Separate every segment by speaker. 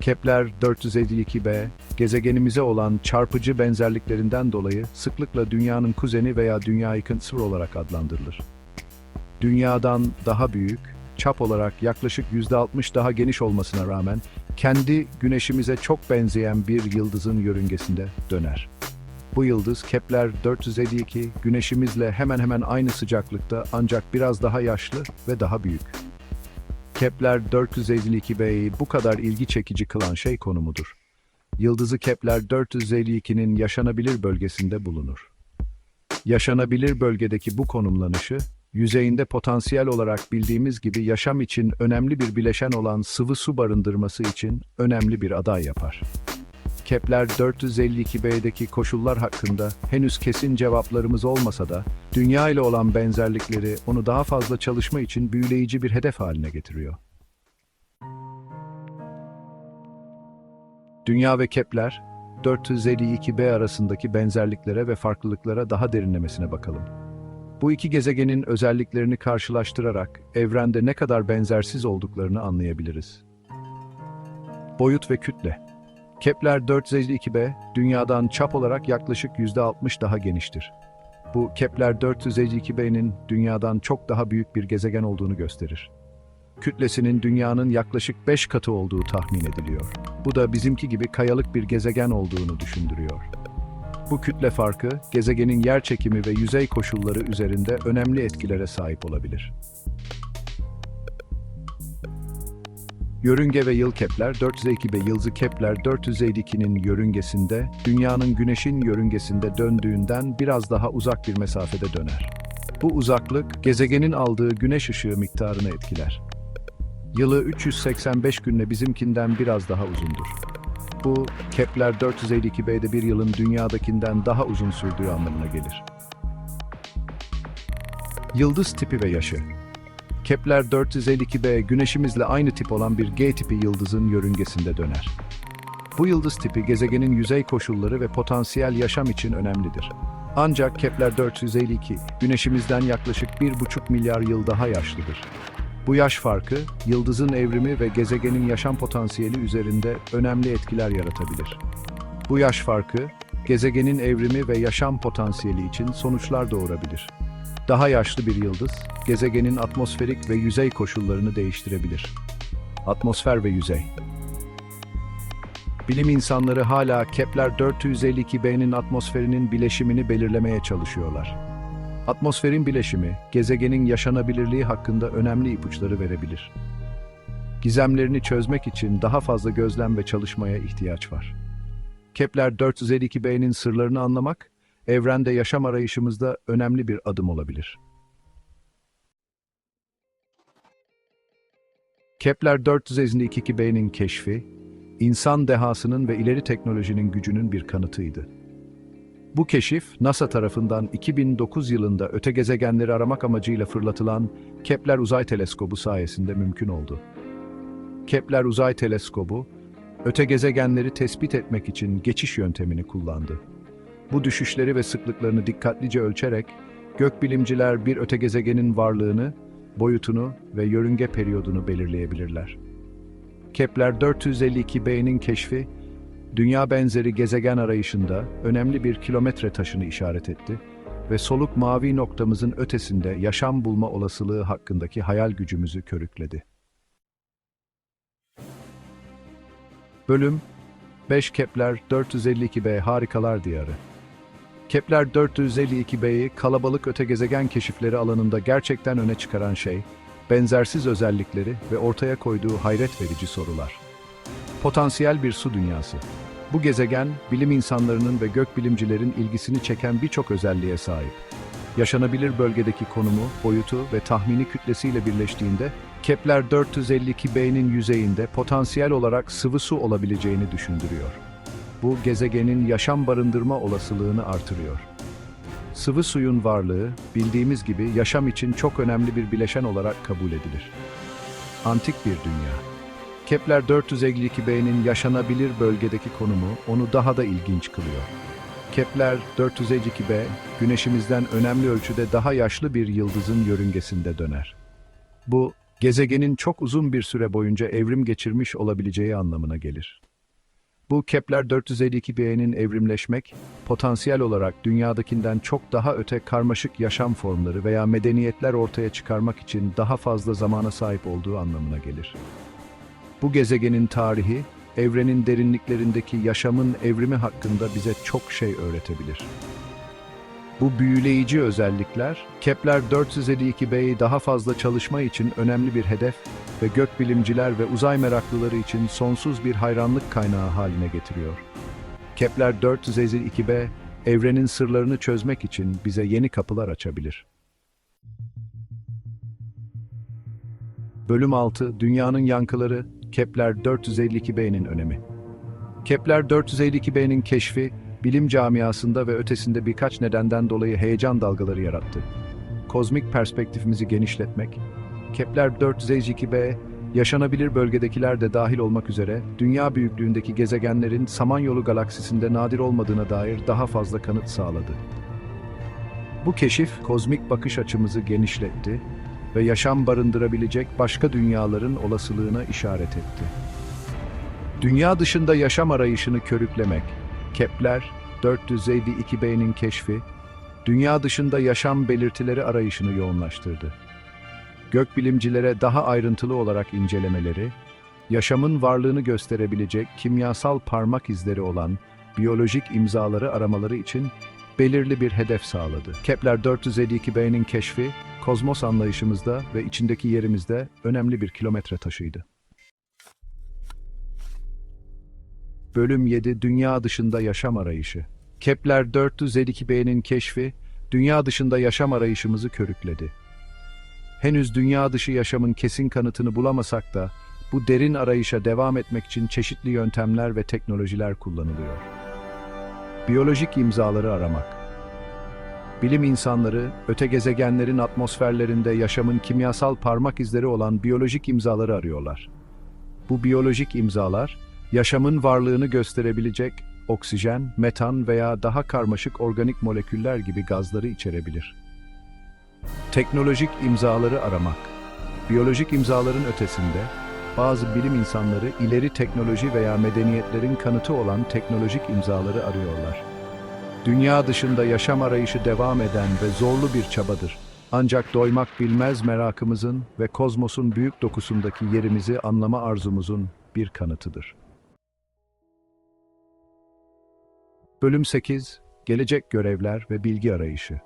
Speaker 1: Kepler 452b, gezegenimize olan çarpıcı benzerliklerinden dolayı sıklıkla dünyanın kuzeni veya dünya yıkıntısı olarak adlandırılır. Dünyadan daha büyük, çap olarak yaklaşık %60 daha geniş olmasına rağmen kendi güneşimize çok benzeyen bir yıldızın yörüngesinde döner. Bu yıldız Kepler 452 güneşimizle hemen hemen aynı sıcaklıkta ancak biraz daha yaşlı ve daha büyük. Kepler 452b'yi bu kadar ilgi çekici kılan şey konumudur. Yıldızı Kepler 452'nin yaşanabilir bölgesinde bulunur. Yaşanabilir bölgedeki bu konumlanışı, yüzeyinde potansiyel olarak bildiğimiz gibi yaşam için önemli bir bileşen olan sıvı su barındırması için önemli bir aday yapar. Kepler 452b'deki koşullar hakkında henüz kesin cevaplarımız olmasa da, Dünya ile olan benzerlikleri onu daha fazla çalışma için büyüleyici bir hedef haline getiriyor. Dünya ve Kepler, 452b arasındaki benzerliklere ve farklılıklara daha derinlemesine bakalım. Bu iki gezegenin özelliklerini karşılaştırarak evrende ne kadar benzersiz olduklarını anlayabiliriz. Boyut ve kütle Kepler 452b, Dünya'dan çap olarak yaklaşık %60 daha geniştir. Bu Kepler 452b'nin Dünya'dan çok daha büyük bir gezegen olduğunu gösterir. Kütlesinin Dünya'nın yaklaşık 5 katı olduğu tahmin ediliyor. Bu da bizimki gibi kayalık bir gezegen olduğunu düşündürüyor. Bu kütle farkı, gezegenin yer çekimi ve yüzey koşulları üzerinde önemli etkilere sahip olabilir. Yörünge ve yıl Kepler 452 ve yıldızı Kepler 452'nin yörüngesinde, Dünya'nın Güneş'in yörüngesinde döndüğünden biraz daha uzak bir mesafede döner. Bu uzaklık, gezegenin aldığı güneş ışığı miktarını etkiler. Yılı 385 günle bizimkinden biraz daha uzundur. Bu, Kepler 452b'de bir yılın Dünya'dakinden daha uzun sürdüğü anlamına gelir. Yıldız tipi ve yaşı Kepler 452b güneşimizle aynı tip olan bir G tipi yıldızın yörüngesinde döner. Bu yıldız tipi gezegenin yüzey koşulları ve potansiyel yaşam için önemlidir. Ancak Kepler 452 güneşimizden yaklaşık 1,5 milyar yıl daha yaşlıdır. Bu yaş farkı, yıldızın evrimi ve gezegenin yaşam potansiyeli üzerinde önemli etkiler yaratabilir. Bu yaş farkı, gezegenin evrimi ve yaşam potansiyeli için sonuçlar doğurabilir. Daha yaşlı bir yıldız, gezegenin atmosferik ve yüzey koşullarını değiştirebilir. Atmosfer ve yüzey Bilim insanları hala Kepler 452b'nin atmosferinin bileşimini belirlemeye çalışıyorlar. Atmosferin bileşimi, gezegenin yaşanabilirliği hakkında önemli ipuçları verebilir. Gizemlerini çözmek için daha fazla gözlem ve çalışmaya ihtiyaç var. Kepler 452b'nin sırlarını anlamak, evrende yaşam arayışımızda önemli bir adım olabilir. Kepler 452b'nin keşfi, insan dehasının ve ileri teknolojinin gücünün bir kanıtıydı. Bu keşif, NASA tarafından 2009 yılında öte gezegenleri aramak amacıyla fırlatılan Kepler Uzay Teleskobu sayesinde mümkün oldu. Kepler Uzay Teleskobu, öte gezegenleri tespit etmek için geçiş yöntemini kullandı. Bu düşüşleri ve sıklıklarını dikkatlice ölçerek, gökbilimciler bir öte gezegenin varlığını, boyutunu ve yörünge periyodunu belirleyebilirler. Kepler 452b'nin keşfi, dünya benzeri gezegen arayışında önemli bir kilometre taşını işaret etti ve soluk mavi noktamızın ötesinde yaşam bulma olasılığı hakkındaki hayal gücümüzü körükledi. Bölüm 5 Kepler 452b Harikalar Diyarı Kepler 452b'yi kalabalık öte gezegen keşifleri alanında gerçekten öne çıkaran şey, benzersiz özellikleri ve ortaya koyduğu hayret verici sorular. Potansiyel bir su dünyası. Bu gezegen, bilim insanlarının ve gökbilimcilerin ilgisini çeken birçok özelliğe sahip. Yaşanabilir bölgedeki konumu, boyutu ve tahmini kütlesiyle birleştiğinde, Kepler 452b'nin yüzeyinde potansiyel olarak sıvı su olabileceğini düşündürüyor. Bu gezegenin yaşam barındırma olasılığını artırıyor. Sıvı suyun varlığı, bildiğimiz gibi yaşam için çok önemli bir bileşen olarak kabul edilir. Antik bir dünya. Kepler 452b'nin yaşanabilir bölgedeki konumu onu daha da ilginç kılıyor. Kepler 452b, Güneşimizden önemli ölçüde daha yaşlı bir yıldızın yörüngesinde döner. Bu, gezegenin çok uzun bir süre boyunca evrim geçirmiş olabileceği anlamına gelir. Bu Kepler 452b'nin evrimleşmek, potansiyel olarak dünyadakinden çok daha öte karmaşık yaşam formları veya medeniyetler ortaya çıkarmak için daha fazla zamana sahip olduğu anlamına gelir. Bu gezegenin tarihi, evrenin derinliklerindeki yaşamın evrimi hakkında bize çok şey öğretebilir. Bu büyüleyici özellikler, Kepler 452b'yi daha fazla çalışma için önemli bir hedef ve gökbilimciler ve uzay meraklıları için sonsuz bir hayranlık kaynağı haline getiriyor. Kepler 452b, evrenin sırlarını çözmek için bize yeni kapılar açabilir. Bölüm 6, Dünyanın Yankıları, Kepler 452b'nin önemi. Kepler 452b'nin keşfi, bilim camiasında ve ötesinde birkaç nedenden dolayı heyecan dalgaları yarattı. Kozmik perspektifimizi genişletmek, Kepler 452b, yaşanabilir bölgedekiler de dahil olmak üzere dünya büyüklüğündeki gezegenlerin Samanyolu galaksisinde nadir olmadığına dair daha fazla kanıt sağladı. Bu keşif kozmik bakış açımızı genişletti ve yaşam barındırabilecek başka dünyaların olasılığına işaret etti. Dünya dışında yaşam arayışını körüklemek, Kepler 452b'nin keşfi, dünya dışında yaşam belirtileri arayışını yoğunlaştırdı. Gökbilimcilere daha ayrıntılı olarak incelemeleri, yaşamın varlığını gösterebilecek kimyasal parmak izleri olan biyolojik imzaları aramaları için belirli bir hedef sağladı. Kepler 452b'nin keşfi, kozmos anlayışımızda ve içindeki yerimizde önemli bir kilometre taşıydı. Bölüm 7 Dünya dışında yaşam arayışı. Kepler 452b'nin keşfi, dünya dışında yaşam arayışımızı körükledi. Henüz dünya dışı yaşamın kesin kanıtını bulamasak da, bu derin arayışa devam etmek için çeşitli yöntemler ve teknolojiler kullanılıyor. Biyolojik imzaları aramak. Bilim insanları, öte gezegenlerin atmosferlerinde yaşamın kimyasal parmak izleri olan biyolojik imzaları arıyorlar. Bu biyolojik imzalar, yaşamın varlığını gösterebilecek oksijen, metan veya daha karmaşık organik moleküller gibi gazları içerebilir. Teknolojik imzaları aramak. Biyolojik imzaların ötesinde, bazı bilim insanları ileri teknoloji veya medeniyetlerin kanıtı olan teknolojik imzaları arıyorlar. Dünya dışında yaşam arayışı devam eden ve zorlu bir çabadır. Ancak doymak bilmez merakımızın ve kozmosun büyük dokusundaki yerimizi anlama arzumuzun bir kanıtıdır. Bölüm 8 Gelecek Görevler ve Bilgi Arayışı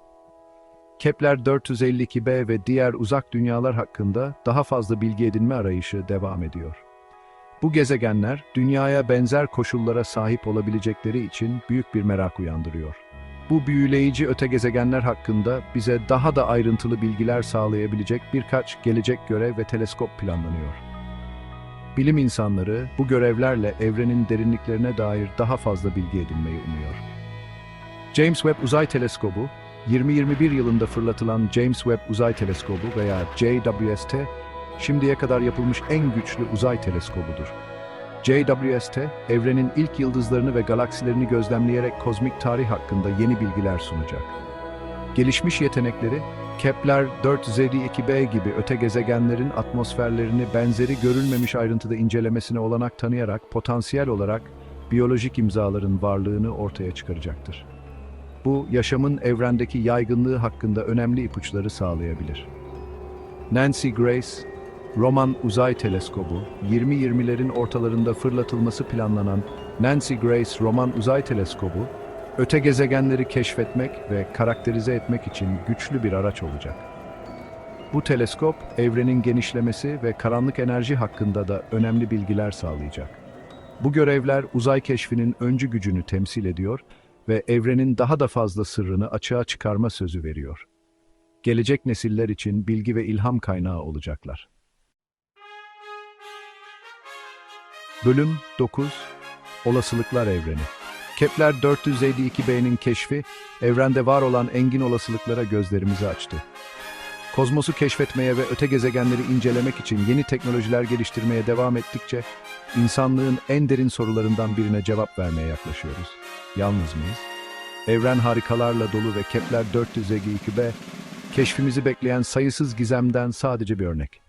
Speaker 1: Kepler 452b ve diğer uzak dünyalar hakkında daha fazla bilgi edinme arayışı devam ediyor. Bu gezegenler, dünyaya benzer koşullara sahip olabilecekleri için büyük bir merak uyandırıyor. Bu büyüleyici öte gezegenler hakkında bize daha da ayrıntılı bilgiler sağlayabilecek birkaç gelecek görev ve teleskop planlanıyor. Bilim insanları bu görevlerle evrenin derinliklerine dair daha fazla bilgi edinmeyi umuyor. James Webb Uzay Teleskobu, 2021 yılında fırlatılan James Webb Uzay Teleskobu veya JWST, şimdiye kadar yapılmış en güçlü uzay teleskobudur. JWST, evrenin ilk yıldızlarını ve galaksilerini gözlemleyerek kozmik tarih hakkında yeni bilgiler sunacak. Gelişmiş yetenekleri, Kepler 452b gibi öte gezegenlerin atmosferlerini benzeri görülmemiş ayrıntıda incelemesine olanak tanıyarak potansiyel olarak biyolojik imzaların varlığını ortaya çıkaracaktır. Bu, yaşamın evrendeki yaygınlığı hakkında önemli ipuçları sağlayabilir. Nancy Grace, Roman Uzay Teleskobu, 2020'lerin ortalarında fırlatılması planlanan Nancy Grace Roman Uzay Teleskobu, öte gezegenleri keşfetmek ve karakterize etmek için güçlü bir araç olacak. Bu teleskop, evrenin genişlemesi ve karanlık enerji hakkında da önemli bilgiler sağlayacak. Bu görevler uzay keşfinin öncü gücünü temsil ediyor ve evrenin daha da fazla sırrını açığa çıkarma sözü veriyor. Gelecek nesiller için bilgi ve ilham kaynağı olacaklar. Bölüm 9 Olasılıklar Evreni Kepler 452b'nin keşfi, evrende var olan engin olasılıklara gözlerimizi açtı. Kozmosu keşfetmeye ve öte gezegenleri incelemek için yeni teknolojiler geliştirmeye devam ettikçe, insanlığın en derin sorularından birine cevap vermeye yaklaşıyoruz. Yalnız mıyız? Evren harikalarla dolu ve Kepler 452b, keşfimizi bekleyen sayısız gizemden sadece bir örnek.